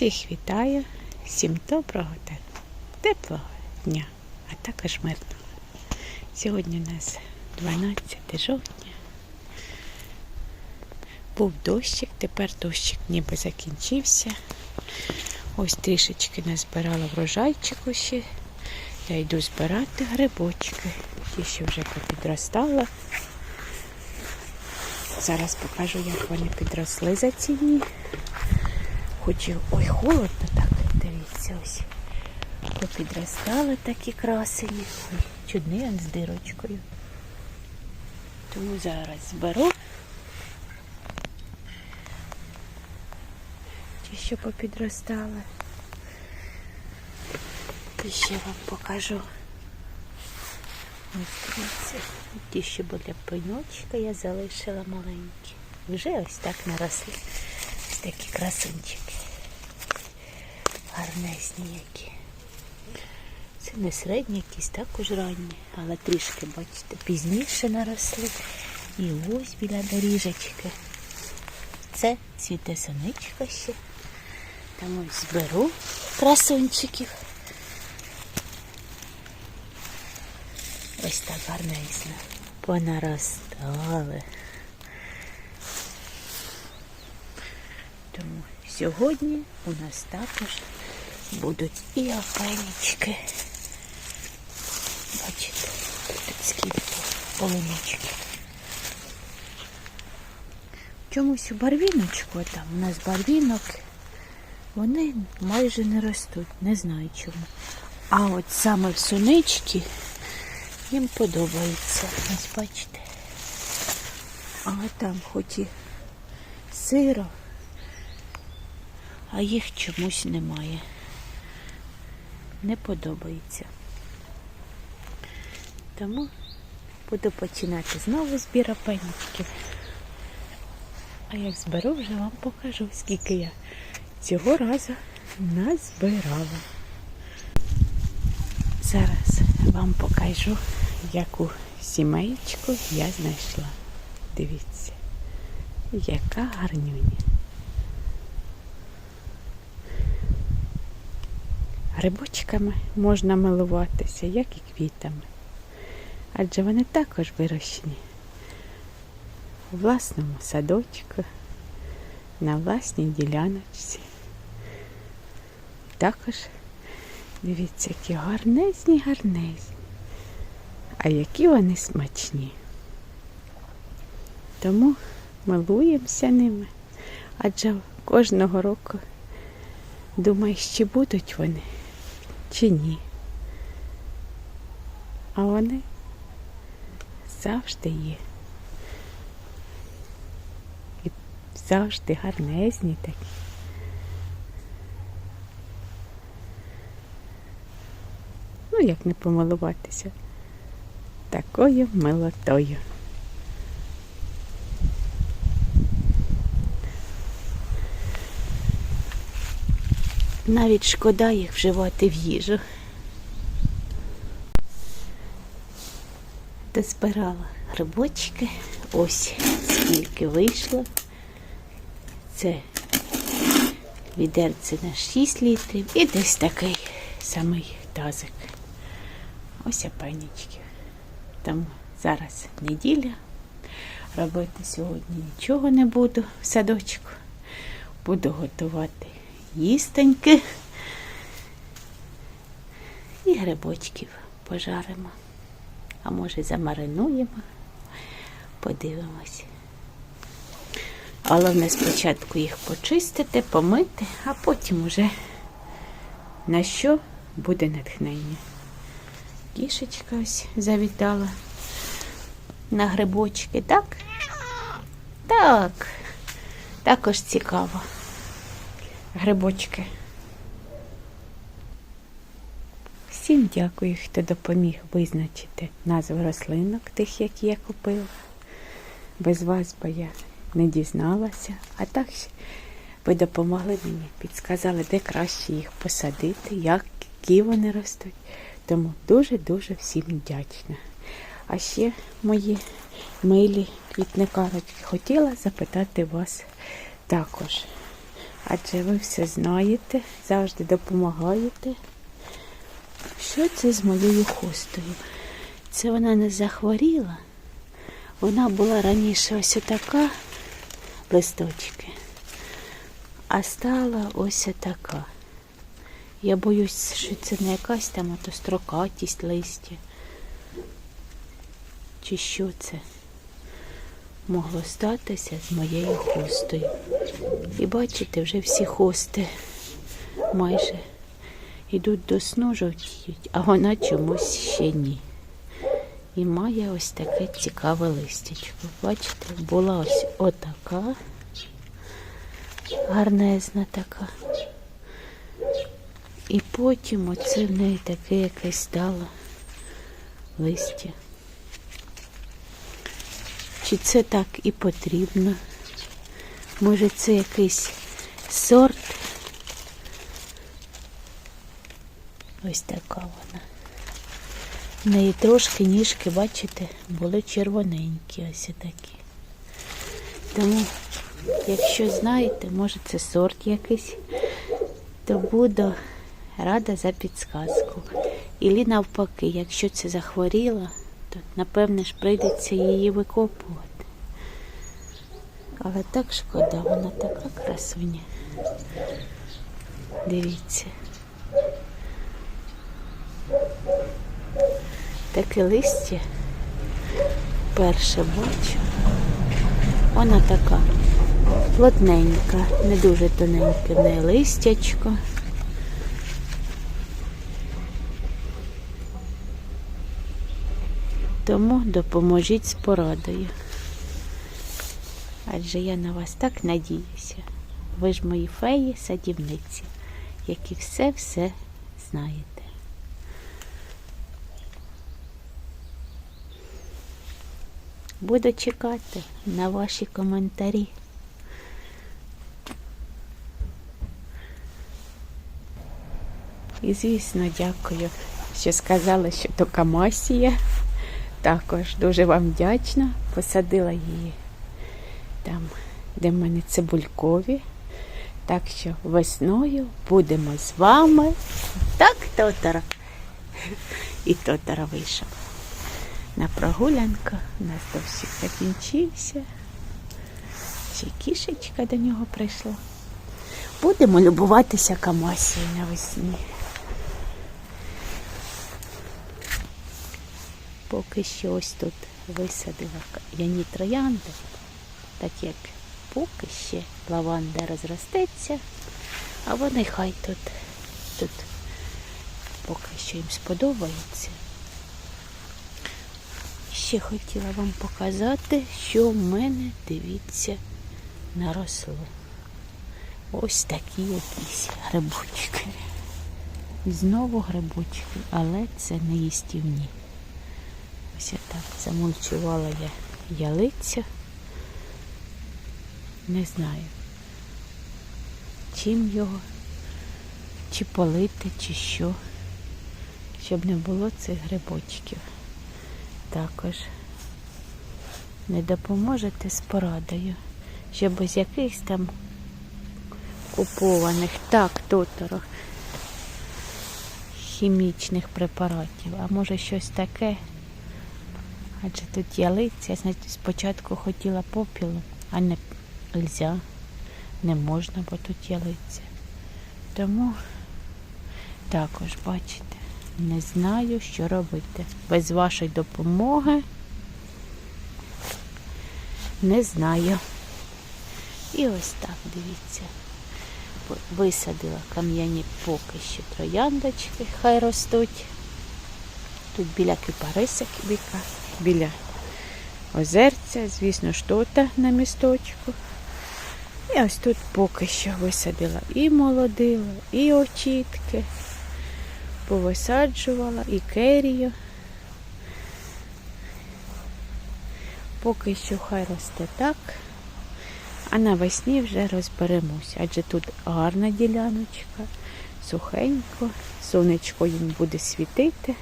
Всіх вітаю, всім доброго та теплого дня, а також мирного. Сьогодні у нас 12 жовтня. Був дощик, тепер дощик ніби закінчився. Ось трішечки назбирала врожайчику ще. Я йду збирати грибочки. Ті, що вже попідростали. Зараз покажу, як вони підросли за ці дні. Хоч ой, холодно так, дивіться, ось. Попідростали такі красені. Чудний он з дирочкою. Тому зараз зберу. Ті, що попідростали. І ще вам покажу. Ось дивіться. Ті, що біля пеньочка я залишила маленькі. Вже ось так наросли. Такі красунчики. Гарнесні які. Це не середні якісь, також ранні, але трішки, бачите, пізніше наросли. І ось біля доріжечки. Це цвіте сонечко ще. Там ось зберу красунчиків. Ось так гарнесно. Понаростали. Тому сьогодні у нас також будуть і опенічки. Бачите, тут скільки полунички. Чомусь у барвіночку, там у нас барвінок, вони майже не ростуть, не знаю чому. А от саме в сунички їм подобається. Ось бачите. Але там хоч і сиро, а їх чомусь немає. Не подобається. Тому буду починати знову збір опеньків. А як зберу, вже вам покажу, скільки я цього разу назбирала. Зараз вам покажу, яку сімейку я знайшла. Дивіться, яка гарнюня. Грибочками можна милуватися, як і квітами. Адже вони також вирощені у власному садочку, на власній діляночці. Також дивіться, які гарнезні, гарнезні. А які вони смачні. Тому милуємося ними. Адже кожного року думаєш, чи будуть вони, чи ні. А вони завжди є. І завжди гарнезні такі. Ну, як не помилуватися такою милотою. Навіть шкода їх вживати в їжу. Дозбирала грибочки. Ось скільки вийшло. Це відерце на 6 літрів і десь такий самий тазик. Ось опенічки. Тому зараз неділя. Робити сьогодні нічого не буду в садочку. Буду готувати їстеньки і грибочків пожаримо. А може замаринуємо, подивимось. Головне спочатку їх почистити, помити, а потім уже на що буде натхнення. Кішечка ось завітала на грибочки, так? Так, також цікаво. Грибочки. Всім дякую, хто допоміг визначити назву рослинок тих, які я купила. Без вас би я не дізналася, а так ви допомогли мені, підсказали, де краще їх посадити, які вони ростуть. Тому дуже-дуже всім вдячна. А ще мої милі квітникарочки хотіла запитати вас також. Адже ви все знаєте, завжди допомагаєте. Що це з моєю хустою? Це вона не захворіла. Вона була раніше ось така листочки, а стала ось така. Я боюсь, що це не якась там ото строкатість листя. Чи що це могло статися з моєю хустою. І бачите, вже всі хости майже йдуть до сну жовтіють, а вона чомусь ще ні. І має ось таке цікаве листячко. Бачите, була ось отака, гарнезна така. І потім оце в неї таке якесь стало листя. Чи це так і потрібно? Може це якийсь сорт? Ось така вона. В неї трошки ніжки, бачите, були червоненькі, ось такі. Тому, якщо знаєте, може це сорт якийсь, то буду рада за підсказку. І навпаки, якщо це захворіла, то напевне ж прийдеться її викопувати. Але так шкода, вона така красуня. Дивіться. Таке листя перше бачу. Вона така плотненька, не дуже тоненьке, не листячко. Тому допоможіть з порадою. Адже я на вас так надіюся. Ви ж мої феї садівниці, які все-все знаєте. Буду чекати на ваші коментарі. І, звісно, дякую, що сказали, що то камасія. Також дуже вам вдячна. Посадила її там, де в мене цибулькові. Так що весною будемо з вами. Так, Тотара. І Тотара вийшов. На прогулянку у нас до всіх закінчився. Ще кішечка до нього прийшла. Будемо любуватися камасією навесні. Поки що ось тут висадила яні троянди, так як поки ще лаванда розростеться, а вони хай тут, тут поки що їм сподобається. Ще хотіла вам показати, що в мене, дивіться, наросло. Ось такі якісь грибочки. Знову грибочки, але це не їстівні. Ось так замульчувала я ялиця. Не знаю, чим його, чи полити, чи що, щоб не було цих грибочків. Також не допоможете з порадою, щоб без якихось там купованих, так, тоторо, хімічних препаратів, а може щось таке. Адже тут ялиця, я спочатку хотіла попілу, а не нельзя, не можна, бо тут ялиця. Тому також, бачите, не знаю, що робити. Без вашої допомоги не знаю. І ось так, дивіться. Висадила кам'яні поки що трояндочки, хай ростуть. Тут біля кипариса кібіка, біля озерця, звісно, що-то на місточку. І ось тут поки що висадила і молодила, і очітки, повисаджувала, і керію. Поки що хай росте так, а навесні вже розберемося, адже тут гарна діляночка, сухенько, сонечко їм буде світити.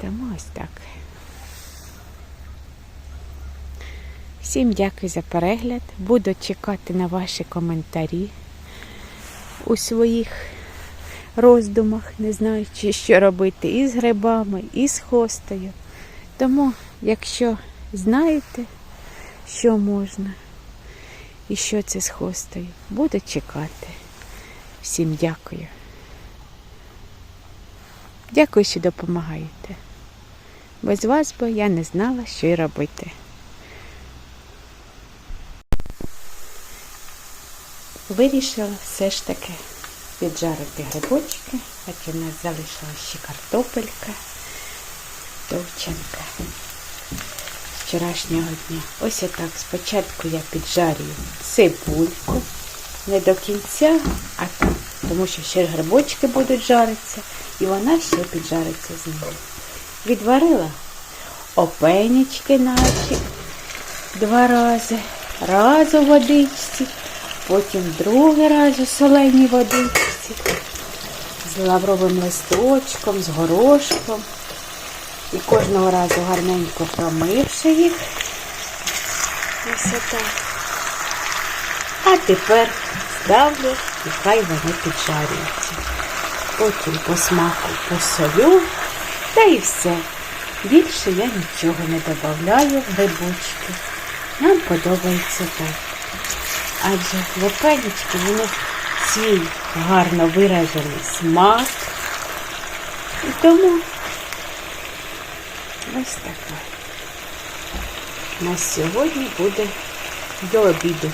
Тому ось так. Всім дякую за перегляд. Буду чекати на ваші коментарі у своїх роздумах, не знаю, чи що робити і з грибами, і з хостою. Тому, якщо знаєте, що можна і що це з хостою, буду чекати. Всім дякую. Дякую, що допомагаєте. Без вас би я не знала, що й робити. Вирішила все ж таки піджарити грибочки, хоча в нас залишилася ще картопелька, товченка з вчорашнього дня. Ось отак. Спочатку я піджарюю цибульку, не до кінця, а так, тому що ще грибочки будуть жаритися, і вона ще піджариться з ними. Відварила опенічки наші два рази, раз у водичці, потім другий раз у соленій водичці, з лавровим листочком, з горошком. І кожного разу гарненько промивши їх. Ось отак. А тепер ставлю і хай вони піджарюються. Потім по смаку посолю та і все. Більше я нічого не додаю в грибочки. Нам подобається так. Адже лопенечки вони свій гарно виражений смак. І тому ось така. На сьогодні буде до обіду.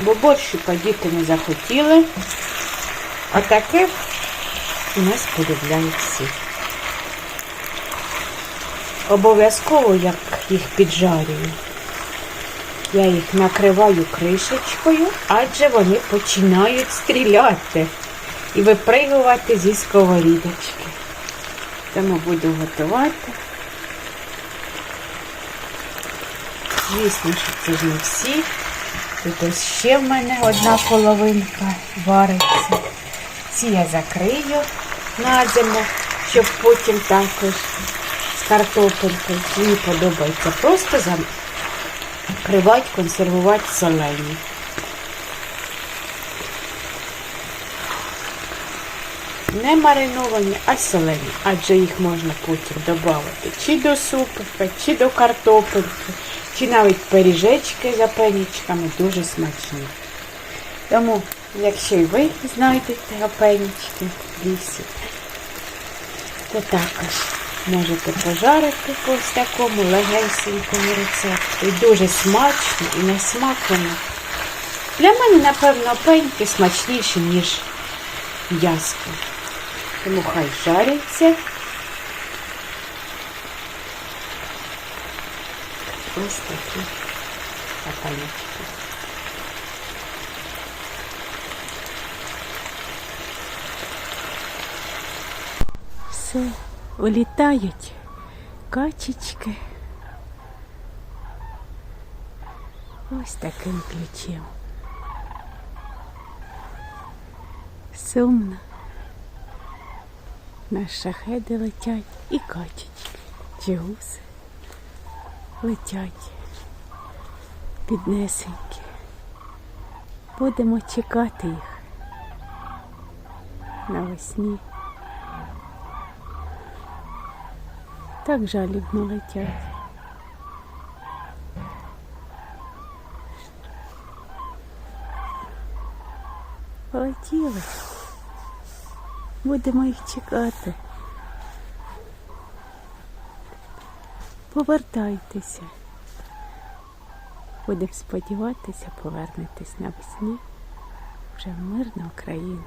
Бо борщу подіти не захотіли, а таке у нас полюбляють всі. Обов'язково, як їх піджарюю, я їх накриваю кришечкою, адже вони починають стріляти і випригувати зі сковорідочки. Тому буду готувати. Звісно, що це не всі. Тут ось ще в мене одна половинка вариться. Ці я закрию на зиму, щоб потім також з картопелькою. Мені подобається просто закривати, консервувати солені. Не мариновані, а солені, адже їх можна потім додати чи до супика, чи до картопельки, чи навіть пиріжечки з опенічками дуже смачні. Тому, якщо й ви знайдете опенічки в лісі, то також можете пожарити по такому легенькому рецепту. І дуже смачно, і на смак. Для мене, напевно, опеньки смачніші, ніж м'яско. Тому хай жариться. Ось такі опеньки. Все, улітають качечки. Ось таким ключем. Сумно. На шахеди летять і качечки, чи гуси летять піднесенькі. Будемо чекати їх навесні. Так жалібно летять. Полетіли. Будемо їх чекати. Повертайтеся. Будемо сподіватися, повернетесь навесні вже в мирну Україну.